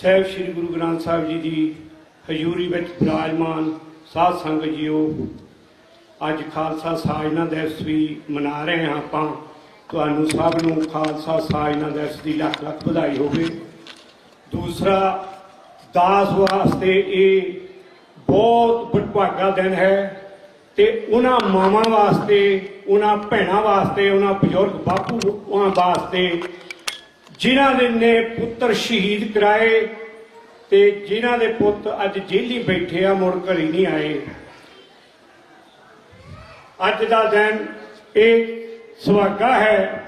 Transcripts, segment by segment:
ਸਹਿਬ ਸ੍ਰੀ ਗੁਰੂ ਗ੍ਰੰਥ ਸਾਹਿਬ ਜੀ ਦੀ ਹਜ਼ੂਰੀ ਵਿੱਚ ਬਿਰਾਜਮਾਨ ਸਾਧ ਸੰਗਤ ਜੀਓ, ਅੱਜ ਖਾਲਸਾ ਸਾਜਨਾ ਦਿਵਸ ਵੀ ਮਨਾ ਰਹੇ ਹਾਂ ਆਪਾਂ। ਤੁਹਾਨੂੰ ਸਭ ਨੂੰ ਖਾਲਸਾ ਸਾਜਨਾ ਦਿਵਸ ਦੀ ਲੱਖ ਲੱਖ ਵਧਾਈ ਹੋਵੇ। ਦੂਸਰਾ, ਦਾਸ ਵਾਸਤੇ ਇਹ ਬਹੁਤ ਵਡਭਾਗਾ ਦਿਨ ਹੈ ਤੇ ਉਹਨਾਂ ਮਾਵਾਂ ਵਾਸਤੇ, ਉਹਨਾਂ ਭੈਣਾਂ ਵਾਸਤੇ, ਉਹਨਾਂ ਬਜ਼ੁਰਗ ਬਾਪੂਆਂ ਵਾਸਤੇ ਜਿਨ੍ਹਾਂ ਦੇ ਨੇ ਪੁੱਤਰ ਸ਼ਹੀਦ ਕਰਾਏ ਤੇ ਜਿਨ੍ਹਾਂ ਦੇ ਪੁੱਤ ਅੱਜ ਜੇਲੀ ਬੈਠੇ ਆ, ਮੁੜ ਘਰੀ ਨਹੀਂ ਆਏ। ਅੱਜ ਦਾ ਦਿਨ ਇਹ ਸੁਹਾਗਾ ਹੈ।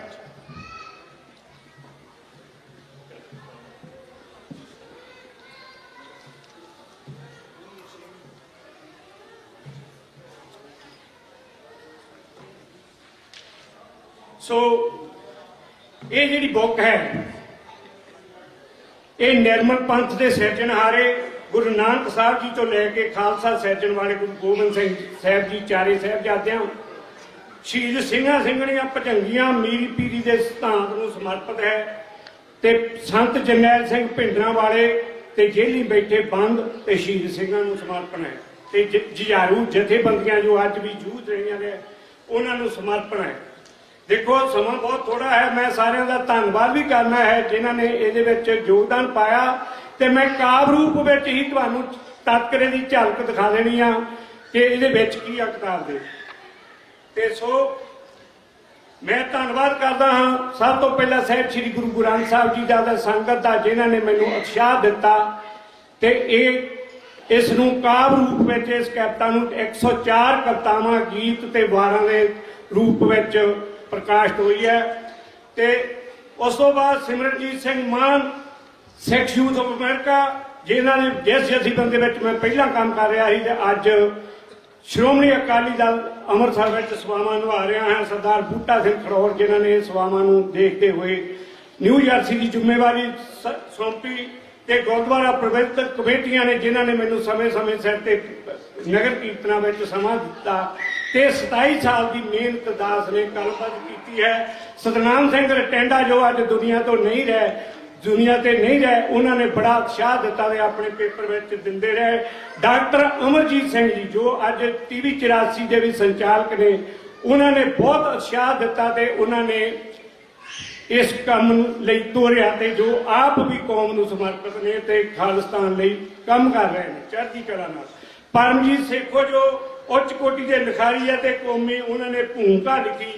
ਸੋ ਇਹ ਜਿਹੜੀ ਬੁੱਕ ਹੈ, ਇਹ ਨਿਰਮਲ ਪੰਥ ਦੇ ਸਿਰਜਣਹਾਰੇ ਗੁਰੂ ਨਾਨਕ ਸਾਹਿਬ ਜੀ ਤੋਂ ਲੈ ਕੇ ਖਾਲਸਾ ਸਿਰਜਣ ਵਾਲੇ ਗੁਰੂ ਗੋਬਿੰਦ ਸਿੰਘ ਸਾਹਿਬ ਜੀ, ਚਾਰੇ ਸਾਹਿਬਜ਼ਾਦਿਆਂ ਸ਼ਹੀਦ ਸਿੰਘਾਂ ਸਿੰਘਣੀਆਂ ਭਜੰਗੀਆਂ ਮੀਰੀ ਪੀਰੀ ਦੇ ਸਿਧਾਂਤ ਨੂੰ ਸਮਰਪਿਤ ਹੈ ਤੇ ਸੰਤ ਜਰਨੈਲ ਸਿੰਘ ਭਿੰਡਰਾਂ ਵਾਲੇ ਤੇ ਜੇਲੀ ਬੈਠੇ ਬੰਦ ਤੇ ਸ਼ਹੀਦ ਸਿੰਘਾਂ ਨੂੰ ਸਮਰਪਣ ਹੈ। ਤੇ ਜ- ਜਥੇਬੰਦੀਆਂ ਜੋ ਅੱਜ ਵੀ ਜੂਝ ਰਹੀਆਂ ਨੇ, ਉਹਨਾਂ ਨੂੰ ਸਮਰਪਣ ਹੈ। ਦੇਖੋ, ਸਮਾਂ ਬਹੁਤ ਥੋੜਾ ਹੈ। ਮੈਂ ਸਾਰਿਆਂ ਦਾ ਧੰਨਵਾਦ ਵੀ ਕਰਨਾ ਹੈ ਜਿਨ੍ਹਾਂ ਨੇ ਇਹਦੇ ਵਿੱਚ ਯੋਗਦਾਨ ਪਾਇਆ। ਤੇ ਮੈਂ ਕਾਵ ਰੂਪ ਵਿੱਚ ਹੀ ਤੁਹਾਨੂੰ ਤਤਕਰੇ ਦੀ ਝਲਕ ਦਿਖਾ ਦੇਣੀ ਆ ਕਿ ਇਹਦੇ ਵਿੱਚ ਕੀ ਆ ਕਿਤਾਬ ਦੇ। ਤੇ ਸੋ, ਮੈਂ ਧੰਨਵਾਦ ਕਰਦਾ ਹਾਂ। ਸਭ ਤੋਂ ਪਹਿਲਾਂ ਸਾਹਿਬ ਸ੍ਰੀ ਗੁਰੂ ਗ੍ਰੰਥ ਸਾਹਿਬ ਜੀ ਦਾ ਸੰਗਤ ਦਾ, ਜਿਨ੍ਹਾਂ ਨੇ ਮੈਨੂੰ ਉਤਸ਼ਾਹ ਦਿੱਤਾ। ਤੇ ਇਹ, ਇਸ ਨੂੰ ਕਾਵ ਰੂਪ ਵਿੱਚ, ਇਸ ਕਵਿਤਾ ਨੂੰ 104 ਕਵਿਤਾਵਾਂ, ਗੀਤ ਤੇ ਵਾਰਾਂ ਦੇ ਰੂਪ ਵਿੱਚ ਪ੍ਰਕਾਸ਼ਿਤ ਹੋਈ ਹੈ ਤੇ ਉਸ ਤੋਂ ਬਾਅਦ Simranjit Singh Mann, Sikh youth of America, ਜਿਨ੍ਹਾਂ ਨੇ ਜਿਸ ਜਥੇਬੰਦੀ ਵਿੱਚ ਮੈਂ ਪਹਿਲਾਂ ਕੰਮ ਕਰ ਰਿਹਾ ਸੀ ਤੇ ਅੱਜ ਸ਼੍ਰੋਮਣੀ ਅਕਾਲੀ ਦਲ ਅੰਮ੍ਰਿਤਸਰ ਵਿੱਚ ਸੇਵਾਵਾਂ ਨਿਭਾ ਰਿਹਾ ਹੈ। ਸਰਦਾਰ ਬੂਟਾ ਸਿੰਘ ਖੜੋਰ ਜਿਨ੍ਹਾਂ ਨੇ ਇਹ ਸੇਵਾਵਾਂ ਨੂੰ ਦੇਖਦੇ ਹੋਏ ਨਿਊ ਜਰਸੀ ਦੀ ਜ਼ਿੰਮੇਵਾਰੀ ਸੌਂਪੀ। ਤੇ ਗੁਰਦੁਆਰਾ ਪ੍ਰਬੰਧਕ ਕਮੇਟੀਆਂ ਨੇ ਜਿਨ੍ਹਾਂ ਨੇ ਮੈਨੂੰ ਸਮੇਂ-ਸਮੇਂ ਸਿਰ ਤੇ ਨਗਰ ਕੀਰਤਨਾਂ ਵਿੱਚ ਸਮਾਂ ਦਿੱਤਾ ਤੇ 27 ਸਾਲ ਦੀ ਮਿਹਨਤ ਦਾਸ ਨੇ ਕਲਪਤ ਕੀਤੀ ਹੈ। ਸਤਨਾਮ ਸਿੰਘ ਰਟੈਂਡਾ ਜੋ ਅੱਜ ਦੁਨੀਆ ਤੋਂ ਨਹੀਂ ਰਹੇ, ਦੁਨੀਆ ਤੇ ਨਹੀਂ ਰਹੇ, ਉਹਨਾਂ ਨੇ ਬੜਾ ਉਤਸ਼ਾਹ ਦਿੱਤਾ ਤੇ ਆਪਣੇ ਪੇਪਰ ਵਿੱਚ ਦਿੰਦੇ ਰਹੇ। ਡਾਕਟਰ ਅਮਰਜੀਤ ਸਿੰਘ ਜੀ ਜੋ ਅੱਜ ਟੀਵੀ 84 ਦੇ ਵੀ ਸੰਚਾਲਕ ਨੇ, ਉਹਨਾਂ ਨੇ ਬਹੁਤ ਉਤਸ਼ਾਹ ਦਿੱਤਾ ਤੇ ਉਹਨਾਂ ਨੇ ਇਸ ਕੰਮ ਲਈ ਤੋਰਿਆ ਤੇ ਜੋ ਆਪ ਵੀ ਕੌਮ ਨੂੰ ਸਮਰਪਿਤ ਨੇ ਤੇ ਖਾਲਿਸਤਾਨ ਲਈ ਕੰਮ ਕਰ ਰਹੇ ਨੇ, ਚੜ੍ਹਦੀ ਕਲਾ ਨਾਲ। ਪਰਮਜੀਤ ਸੇਖੋ ਜੋ ਉੱਚ ਕੋਟੀ ਦੇ ਲਿਖਾਰੀ ਹੈ ਤੇ ਕੌਮੀ, ਉਹਨਾਂ ਨੇ ਭੂਮਿਕਾ ਲਿਖੀ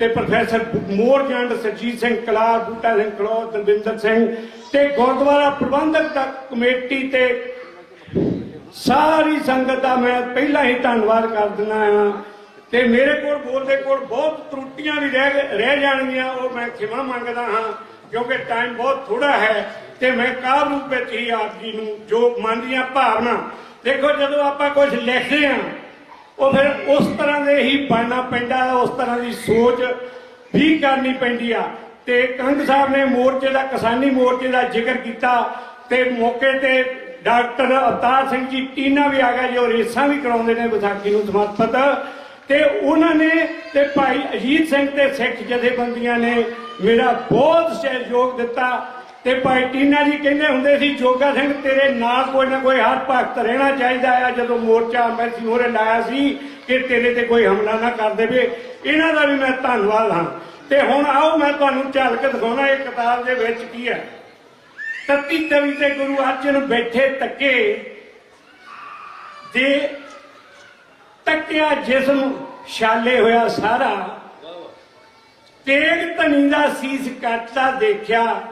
ਤੇ ਪ੍ਰੋਫੈਸਰ ਮੋਰਜੰਡ ਸਰਜੀਤ ਸਿੰਘ ਕਲਾਰ ਬੂਟਾ ਸਿੰਘ ਖਲੋ ਦਵਿੰਦਰ ਸਿੰਘ ਤੇ ਗੁਰਦੁਆਰਾ ਪ੍ਰਬੰਧਕ ਦਾ ਕਮੇਟੀ ਤੇ ਸਾਰੀ ਸੰਗਤ ਦਾ ਮੈਂ ਪਹਿਲਾਂ ਹੀ ਧੰਨਵਾਦ ਕਰ ਦਿੰਦਾ ਹਾਂ। ਤੇ ਮੇਰੇ ਕੋਲ ਬੋਲਦੇ ਕੋਲ ਬਹੁਤ ਤਰੁੱਟੀਆਂ ਵੀ ਰਹਿ ਰਹਿ ਜਾਣਗੀਆਂ, ਉਹ ਮੈਂ ਖਿਮਾ ਮੰਗਦਾ ਹਾਂ, ਕਿਉਂਕਿ ਟਾਈਮ ਬਹੁਤ ਥੋੜਾ ਹੈ ਤੇ ਮੈਂ ਕਾਵ ਰੂਪ ਵਿੱਚ ਹੀ ਆਪ ਜੀ ਨੂੰ ਜੋ ਮਨ ਦੀਆਂ ਭਾਵਨਾ, ਦੇਖੋ ਜਦੋਂ ਆਪਾਂ ਕੁਝ ਲਿਖਦੇ ਹਾਂ, ਉਹ ਫਿਰ ਉਸ ਤਰ੍ਹਾਂ ਦੇ ਹੀ ਬਣਨਾ ਪੈਂਦਾ, ਉਸ ਤਰ੍ਹਾਂ ਦੀ ਸੋਚ ਵੀ ਕਰਨੀ ਪੈਂਦੀ ਆ। ਤੇ ਕੰਗ ਸਾਹਿਬ ਨੇ ਮੋਰਚੇ ਦਾ, ਕਿਸਾਨੀ ਮੋਰਚੇ ਦਾ ਜ਼ਿਕਰ ਕੀਤਾ ਤੇ ਮੌਕੇ ਤੇ ਡਾਕਟਰ ਅਵਤਾਰ ਸਿੰਘ ਜੀ, ਟੀਨਾ ਵੀ ਆ ਗਿਆ, ਜੋ ਰੇਸਾਂ ਵੀ ਕਰਾਉਂਦੇ ਨੇ ਵਿਸਾਖੀ ਨੂੰ ਸਮਰਪਿਤ। ਤੇ ਉਹਨਾਂ ਨੇ ਤੇ ਭਾਈ ਅਜੀਤ ਸਿੰਘ ਤੇ ਸਿੱਖ ਜਥੇਬੰਦੀਆਂ ਨੇ ਮੇਰਾ ਬਹੁਤ ਸਹਿਯੋਗ ਦਿੱਤਾ ਤੇ ਭਾਈ ਟੀਨਾ ਜੀ ਕਹਿੰਦੇ ਹੁੰਦੇ ਸੀ, ਜੋਗਾ ਸਿੰਘ, ਤੇਰੇ ਨਾਲ ਕੋਈ ਨਾ ਕੋਈ ਹਰ ਭਗਤ ਰਹਿਣਾ ਚਾਹੀਦਾ ਆ। ਜਦੋਂ ਮੋਰਚਾ ਅੰਮ੍ਰਿਤਸਰ ਹੋਰੇ ਲਾਇਆ ਸੀ ਕਿ ਤੇਰੇ ਤੇ ਕੋਈ ਹਮਲਾ ਨਾ ਕਰ ਦੇਵੇ, ਇਹਨਾਂ ਦਾ ਵੀ ਮੈਂ ਧੰਨਵਾਦ ਹਾਂ। ਤੇ ਹੁਣ ਆਓ, ਮੈਂ ਤੁਹਾਨੂੰ ਝਲਕ ਦਿਖਾਉਣਾ, ਇਹ ਕਿਤਾਬ ਦੇ ਵਿੱਚ ਕੀ ਹੈ। ਤਤੀ ਤਵੀ ਤੇ ਗੁਰੂ ਅਰਜਨ ਬੈਠੇ ਤੱਕੇ ਦੇ ਤੱਕਿਆ ਜਿਸਮ ਛਾਲੇ ਹੋਇਆ ਸਾਰਾ। ਤੇਗ ਧਨੀ ਦਾ ਸੀਸ ਕੱਟਦਾ ਦੇਖਿਆ,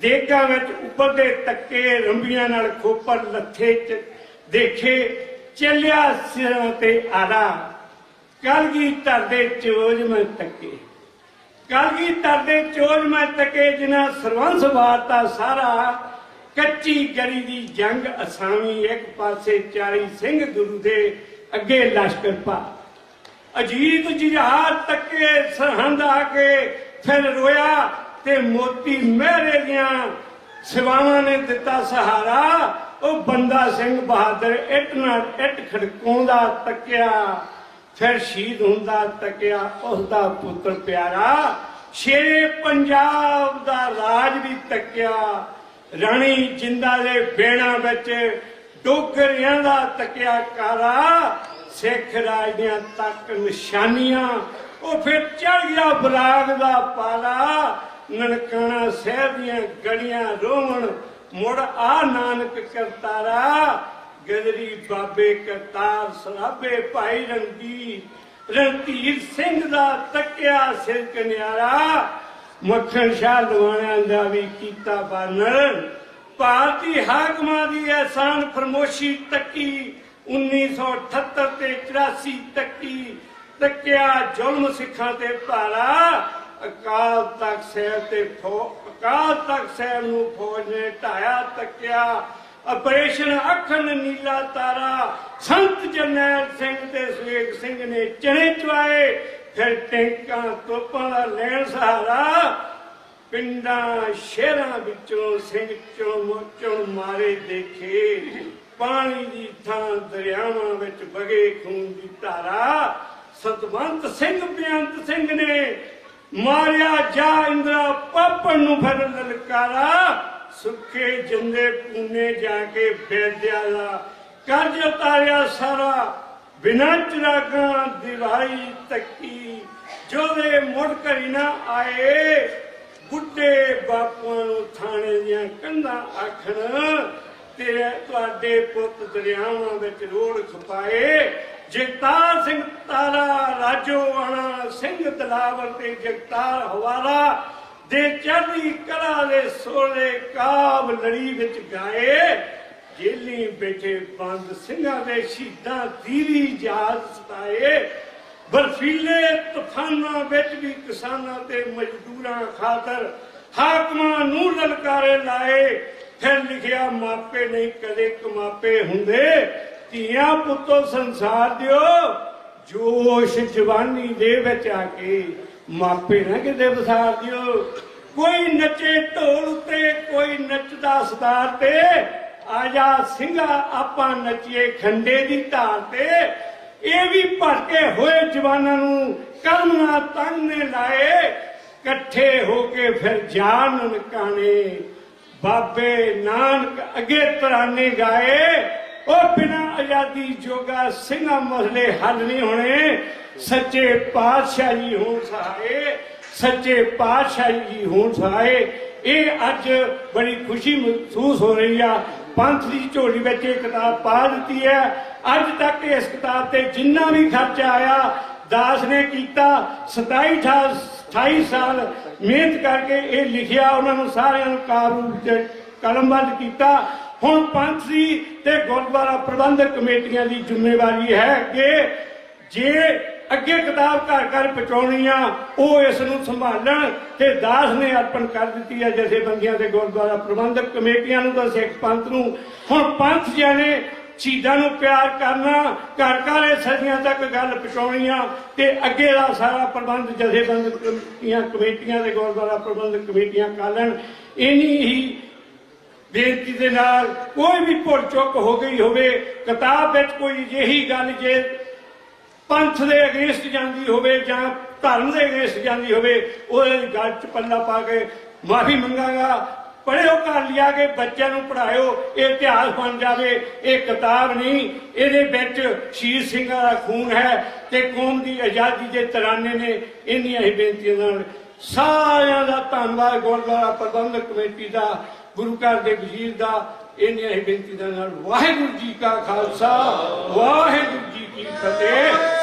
ਦੇਗਾ ਵਿੱਚ ਉੱਪਰਦੇ ਤੱਕੇ ਰੰਬੀਆਂ ਨਾਲ ਖੋਪਰ ਲੱਥੇ ਚ ਦੇਖੇ, ਚੱਲਿਆ ਸਿਰਾਂ ਤੇ ਆਲਾ ਕਲਗੀ ਧਰਦੇ ਚੋਜ ਮੈਂ ਤੱਕੇ। ਕਲਗੀਧਰ ਧਰਦੇ ਚੋਜ ਮੈਂ ਤੱਕੇ ਜਿਨਾ ਸਰਵੰਸ ਵਾਰਤਾ ਸਾਰਾ। ਕੱਚੀ ਗਰੀ ਦੀ ਜੰਗ ਅਸਾਮੀ, ਇੱਕ ਪਾਸੇ 40 ਸਿੰਘ ਗੁਰੂ ਦੇ ਅੱਗੇ ਲਸ਼ਕਰ ਪਾ ਅਜੀਤ ਜੁਝਾਰ ਤੱਕੇ ਸਰਹੰਦ ਆ ਕੇ ਫਿਰ ਰੋਇਆ ਤੇ ਮੋਤੀ ਮਹਿਰੇ ਦੀਆਂ ਸਿਵਾਵਾਂ ਨੇ ਦਿੱਤਾ ਸਹਾਰਾ। ਉਹ ਬੰਦਾ ਸਿੰਘ ਬਹਾਦਰ ਇੱਟ ਨਾਲ ਇੱਟ ਖੜਕਾਉਂਦਾ, ਤੱਕਿਆ। ਫਿਰ ਸ਼ਹੀਦ ਹੁੰਦਾ, ਤੱਕਿਆ। ਉਸ ਦਾ ਪੁੱਤਰ ਪਿਆਰਾ ਸ਼ੇਰੇ ਪੰਜਾਬ ਦਾ ਰਾਜ ਵੀ ਤੱਕਿਆ। ਰਾਣੀ ਜਿੰਦਾ ਦੇ ਬੇਣਾ ਵਿੱਚ ਡੋਗਰਿਆਂ ਦਾ ਤੱਕਿਆ ਕਾਰਾ ਸਿੱਖ ਰਾਜ ਦੀਆਂ ਤੱਕ ਨਿਸ਼ਾਨੀਆਂ। ਉਹ ਫਿਰ ਚੜ ਗਿਆ ਬਰਾਗ ਦਾ ਪਾਲਾ। ਨਨਕਾਣਾ ਸ਼ਹਿਰ ਦੀਆਂ ਗਲੀਆਂ ਰੋਵਣ, ਮੁੜ ਆ ਨਾਨਕ ਕਰਤਾਰਾ। ਗਦਰੀ ਬਾਬੇ ਕਰਤਾਰ ਸਰਾਬੇ ਭਾਈ ਰਣਦੀ ਰਣਧੀਰ ਸਿੰਘ ਦਾ ਤੱਕਿਆ ਸਿਰ ਕਨਿਆਰਾ ਮੱਖਣ ਸ਼ਾਹ ਲਵਾਣਿਆਂ ਦਾ ਵੀ ਕੀਤਾ ਬਾਨਰ। ਭਾਰਤੀ ਹਾਕਮਾਂ ਦੀ ਐਸਾਨ ਫਰਮੋਸ਼ੀ ਤੱਕੀ 1978 ਤੇ 84 ਤੱਕੀ, ਤੱਕਿਆ ਜ਼ੁਲਮ ਸਿੱਖਾਂ ਤੇ ਭਾਰਾ। ਅਕਾਲ ਤਖਤ ਸਾਹਿਬ ਤੇ ਫੌ, ਅਕਾਲ ਤਖਤ ਸਾਹਿਬ ਨੂੰ ਫੌਜ ਨੇ ਢਾਇਆ, ਤੱਕਿਆ। ਆਪਰੇਸ਼ਨ ਅਖੰਡ ਨੀਲਾ ਤਾਰਾ, ਸੰਤ ਜਰਨੈਲ ਸਿੰਘ ਤੇ ਸਵੇਗ ਸਿੰਘ ਨੇ ਚਣੇ ਚਵਾਏ ਫਿਰ ਟੈਂਕਾਂ, ਤੋਪਾਂ ਦਾ ਲੈਣ ਸਹਾਰਾ। ਪਿੰਡਾਂ, ਸ਼ਹਿਰਾਂ ਵਿੱਚੋਂ ਸਿੰਘ ਚੋਂ ਮੋਚੋਂ ਮਾਰੇ ਦੇਖੇ। ਪਾਣੀ ਦੀ ਥਾਂ ਦਰਿਆਵਾਂ ਵਿੱਚ ਵਗੇ ਖੂਨ ਦੀ ਧਾਰਾ। ਸਤਵੰਤ ਸਿੰਘ ਬਿਆੰਤ ਸਿੰਘ ਨੇ ਮਾਰਿਆ। ਜਾ ਇੰਦਰਾ ਪਾਪਣ ਨੂੰ ਫਿਰ ਲਲਕਾਰਾ। ਸੁੱਖੇ ਜਿੰਦੇ ਪੂਨੇ ਜਾ ਕੇ ਬੇਦਿਆ ਦਾ ਕਰਜ ਉਤਾਰਿਆ ਸਾਰਾ। ਬਿਨਾਂ ਚਰਾਗਾਂ ਦਿਵਾਈ ਤੱਕੀ। ਜੋਦੇ ਮੁੜ ਘਰੀ ਨਾ ਆਏ। ਬੁੱਢੇ ਬਾਪੂਆਂ ਨੂੰ ਥਾਣੇ ਦੀਆਂ ਕੰਧਾਂ ਆਖਣ, ਤੇਰੇ ਤੁਹਾਡੇ ਪੁੱਤ ਦਰਿਆਵਾਂ ਵਿੱਚ ਰੋੜ ਖਪਾਏ। ਜਗਤਾਰ ਸਿੰਘ ਤਾਰਾ ਰਾਜੋਆਣਾ ਸਿੰਘ ਦਲਾਵਰ ਤੇ ਜਗਤਾਰ ਹਵਾਲਾ ਦੇ ਚੜ੍ਹਦੀ ਕਲਾ ਦੇ ਸੋਲੇ ਕਾਬ ਲੜੀ ਵਿੱਚ ਗਾਏ। ਜੇਲੀ ਬੈਠੇ ਬੰਦ ਸਿੰਘਾਂ ਦੇ ਸ਼ਹੀਦਾਂ ਦੀਰੀ ਜਾਤ ਸਤਾਏ। ਬਰਫੀਲੇ ਤੂਫਾਨਾਂ ਵਿੱਚ ਵੀ ਕਿਸਾਨਾਂ ਤੇ ਮਜ਼ਦੂਰਾਂ ਖਾਤਰ ਹਾਕਮਾਂ ਨੂੰ ਲਲਕਾਰੇ ਲਾਏ। ਫਿਰ ਲਿਖਿਆ, ਮਾਪੇ ਨਹੀਂ ਕਦੇ ਕਮਾਪੇ ਹੁੰਦੇ। ਧੀਆਂ ਪੁੱਤੋ ਸੰਸਾਰ ਦਿਓ। ਜੋਸ਼ ਜਵਾਨੀ ਦੇ ਵਿੱਚ ਆ ਕੇ ਮਾਪੇ ਨਾ ਕਿਤੇ ਵਸਾਰ ਦਿਓ। ਕੋਈ ਨੱਚੇ ਢੋਲ ਉੱਤੇ, ਕੋਈ ਨੱਚਦਾ ਸਤਾਰ ਤੇ। ਆਜਾ ਸਿੰਘਾ, ਆਪਾਂ ਨੱਚੀਏ ਖੰਡੇ ਦੀ ਧਾਰ ਤੇ। ਇਹ ਵੀ ਭਟਕੇ ਹੋਏ ਜਵਾਨਾਂ ਨੂੰ ਕਰਮਨਾ ਤੰਗ ਨੇ ਲਾਏ, ਇਕੱਠੇ ਹੋ ਕੇ ਫਿਰ ਜਾਨ ਨਨਕਾਣੇ। ਬਾਬੇ ਨਾਨਕ ਅੱਗੇ ਤਰਾਨੇ ਗਾਏ, ਉਹ ਬਿਨਾ ਆਜ਼ਾਦੀ ਜੋਗਾ ਸਿੰਘਾਂ ਮਸਲੇ ਹੱਲ ਨਹੀਂ ਹੋਣੇ। ਸੱਚੇ ਪਾਤਸ਼ਾਹ ਜੀ ਹੋਣ ਸਹਾਏ, ਸੱਚੇ ਪਾਤਸ਼ਾਹ ਜੀ ਹੋਣ ਸਹਾਏ। ਇਹ ਅੱਜ ਬੜੀ ਖੁਸ਼ੀ ਮਹਿਸੂਸ ਹੋ ਰਹੀ ਆ। ਪੰਥ ਦੀ ਝੋਲੀ ਵਿੱਚ ਇਹ ਕਿਤਾਬ ਪਾ ਦਿੱਤੀ ਹੈ। ਅੱਜ ਤੱਕ ਇਸ ਕਿਤਾਬ ਤੇ ਜਿੰਨਾ ਵੀ ਖਰਚਾ ਆਇਆ, ਦਾਸ ਨੇ ਕੀਤਾ। 27 28 ਸਾਲ ਮਿਹਨਤ ਕਰਕੇ ਇਹ ਲਿਖਿਆ, ਉਹਨਾਂ ਨੂੰ ਸਾਰਿਆਂ ਨੂੰ ਕਾਬੂ ਚ ਕਲਮਬੰਦ ਕੀਤਾ। ਹੁਣ ਪੰਥ ਦੀ ਤੇ ਗੁਰਦੁਆਰਾ ਪ੍ਰਬੰਧਕ ਕਮੇਟੀਆਂ ਦੀ ਜ਼ਿੰਮੇਵਾਰੀ ਹੈ ਕਿ ਜੇ ਅੱਗੇ ਕਿਤਾਬ ਘਰ ਘਰ ਪਹੁੰਚਾਉਣੀ ਆ ਉਹ ਇਸ ਨੂੰ ਸੰਭਾਲਣ ਤੇ ਦਾਸ ਨੇ ਅਰਪਣ ਕਰ ਦਿੱਤੀ ਹੈ ਜਥੇਬੰਦੀਆਂ ਤੇ ਗੁਰਦੁਆਰਾ ਪ੍ਰਬੰਧਕ ਕਮੇਟੀਆਂ ਨੂੰ ਤਾਂ ਸਿੱਖ ਪੰਥ ਨੂੰ। ਹੁਣ ਪੰਥ ਜਾਨੇ ਸ਼ਹੀਦਾਂ ਨੂੰ ਪਿਆਰ ਕਰਨਾ, ਘਰ ਘਰ ਇਹ ਸਦੀਆਂ ਤੱਕ ਗੱਲ ਪਹੁੰਚਾਉਣੀ ਆ ਤੇ ਅੱਗੇ ਦਾ ਸਾਰਾ ਪ੍ਰਬੰਧ ਜਥੇਬੰਦਕ ਕਮੇਟੀਆਂ ਕਮੇਟੀਆਂ ਤੇ ਗੁਰਦੁਆਰਾ ਪ੍ਰਬੰਧਕ ਕਮੇਟੀਆਂ ਕਾਲਣ ਇਨੀ ਹੀ ਬੇਨਤੀ ਦੇ ਨਾਲ ਕੋਈ ਵੀ ਭੁੱਲ ਚੁੱਕ ਹੋ ਗਈ ਹੋਵੇ, ਕਿਤਾਬ ਵਿੱਚ ਕੋਈ ਅਜਿਹੀ ਗੱਲ ਜੇ ਪੰਥ ਦੇ ਅਗੇਂਸਟ ਜਾਂਦੀ ਹੋਵੇ ਜਾਂ ਧਰਮ ਦੇ ਅਗੇਂਸਟ ਜਾਂਦੀ ਹੋਵੇ, ਉਹਦੇ ਗੱਲ ਚ ਪੱਲਾ ਪਾ ਕੇ ਮਾਫੀ ਮੰਗਾਂਗਾ। ਪੜ੍ਹਿਓ, ਘਰ ਲਿਆ ਕੇ ਬੱਚਿਆਂ ਨੂੰ ਪੜ੍ਹਾਇਓ, ਇਹ ਇਤਿਹਾਸ ਬਣ ਜਾਵੇ। ਇਹ ਕਿਤਾਬ ਨਹੀਂ, ਇਹਦੇ ਵਿੱਚ ਸ਼ੀਰ ਸਿੰਘਾਂ ਦਾ ਖੂਨ ਹੈ ਤੇ ਕੌਮ ਦੀ ਆਜ਼ਾਦੀ ਦੇ ਤਰਾਨੇ ਨੇ ਇੰਨੀਆਂ ਹੀ ਬੇਨਤੀਆਂ ਨਾਲ ਸਾਰਿਆਂ ਦਾ ਧੰਨਵਾਦ। ਗੁਰਦੁਆਰਾ ਪ੍ਰਬੰਧਕ ਕਮੇਟੀ ਦਾ, ਗੁਰੂ ਘਰ ਦੇ ਵਜ਼ੀਰ ਦਾ, ਇੰਨੀਆਂ ਹੀ ਬੇਨਤੀ ਨਾਲ ਵਾਹਿਗੁਰੂ ਜੀ ਕਾ ਖਾਲਸਾ, ਵਾਹਿਗੁਰੂ ਜੀ ਕੀ ਫਤਿਹ।